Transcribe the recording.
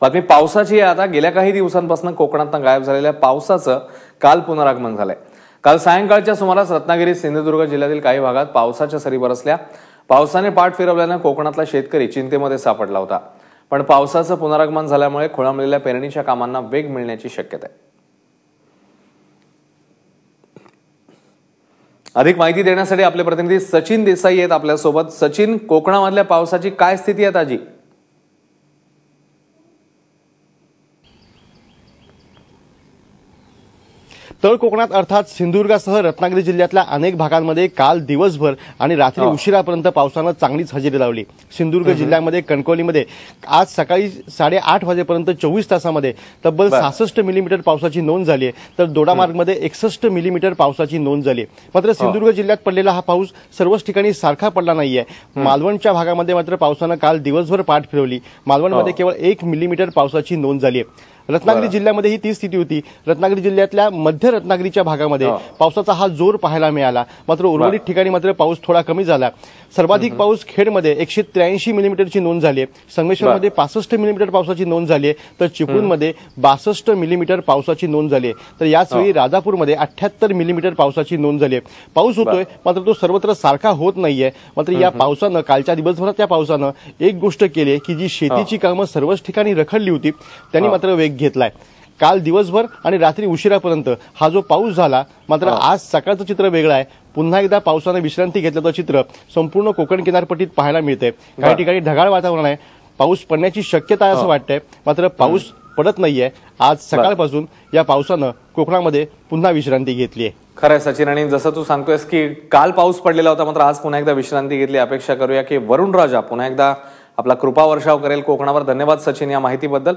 बातमी पावसाची आहे आता. गेल्या काही दिवसांपासून कोकणात गायब झालेल्या पावसाचं काल पुनरागमन झालंय. काल सायंकाळच्या सुमारास रत्नागिरी सिंधुदुर्ग जिल्ह्यातील काही भागात पावसाच्या सरी बरसल्या पावसाने पाठ फिरवल्यानं कोकणातला शेतकरी चिंतेमध्ये सापडला होता. पण पावसाचं पुनरागमन झाल्यामुळे खोळंबलेल्या पेरणीच्या कामांना वेग मिळण्याची शक्यता आहे. अधिक माहिती देण्यासाठी आपले प्रतिनिधी सचिन देसाई आहेत आपल्यासोबत. सचिन कोकणामधल्या पावसाची काय स्थिती आहे ताजी? तळ कोकणात अर्थात सिंधुदुर्गासह रत्नागिरी जिल्ह्यातल्या अनेक भागांमध्ये काल दिवसभर आणि रात्री उशिरापर्यंत पावसानं चांगलीच हजेरी लावली. सिंधुदुर्ग जिल्ह्यामध्ये कणकवलीमध्ये आज सकाळी साडेआठ वाजेपर्यंत चोवीस तासामध्ये तब्बल सहासष्ट मिलीमीटर पावसाची नोंद झाली आहे. तर दोडामार्गमध्ये एकसष्ट मिलीमीटर पावसाची नोंद झाली आहे. मात्र सिंधुदुर्ग जिल्ह्यात पडलेला हा पाऊस सर्वच ठिकाणी सारखा पडला नाहीये. मालवणच्या भागामध्ये मात्र पावसानं काल दिवसभर पाठ फिरवली. मालवणमध्ये केवळ एक मिलीमीटर पावसाची नोंद झाली आहे. रत्नागिरी जिल्ह्यामध्ये ही ती स्थिती होती. रत्नागिरी जिल्ह्यातल्या मध्य रत्नागिरीच्या भागामध्ये पावसाचा हा जोर पाहायला मिळाला. मात्र उर्वरित ठिकाणी मात्र पाऊस थोडा कमी झाला. सर्वाधिक पाऊस खेडमध्ये एकशे त्र्याऐंशी मिलीमीटरची नोंद झाली आहे. संगमेश्वरमध्ये पासष्ट मिलीमीटर पावसाची नोंद झाली आहे. तर चिपळूणमध्ये बासष्ट मिलीमीटर पावसाची नोंद झाली आहे. तर याचवेळी राजापूरमध्ये अठ्याहत्तर मिलीमीटर पावसाची नोंद झाली आहे. पाऊस होतोय मात्र तो सर्वत्र सारखा होत नाहीये. मात्र या पावसानं कालच्या दिवसभरात या पावसानं एक गोष्ट केली की जी शेतीची कामं सर्वच ठिकाणी रखडली होती त्यांनी मात्र वेग घेतलाय. काल दिवसभर आणि रात्री उशिरापर्यंत हा जो पाऊस झाला मात्र आज सकाळचं चित्र वेगळं आहे. पुन्हा एकदा पावसानं विश्रांती घेतल्याचं चित्र संपूर्ण कोकण किनारपट्टीत पाहायला मिळतंय. काही ठिकाणी ढगाळ वातावरण आहे. पाऊस पडण्याची शक्यता असं वाटतंय. मात्र पाऊस पडत नाहीये. आज सकाळपासून या पावसानं कोकणामध्ये पुन्हा विश्रांती घेतली आहे. खरंय सचिन आणि जसं तू सांगतोयस की काल पाऊस पडलेला होता मात्र आज पुन्हा एकदा विश्रांती घेतली. अपेक्षा करूया की वरुण राजा पुन्हा एकदा आपला कृपा वर्षाव करेल. कोकणावर धन्यवाद सचिन या माहितीबद्दल.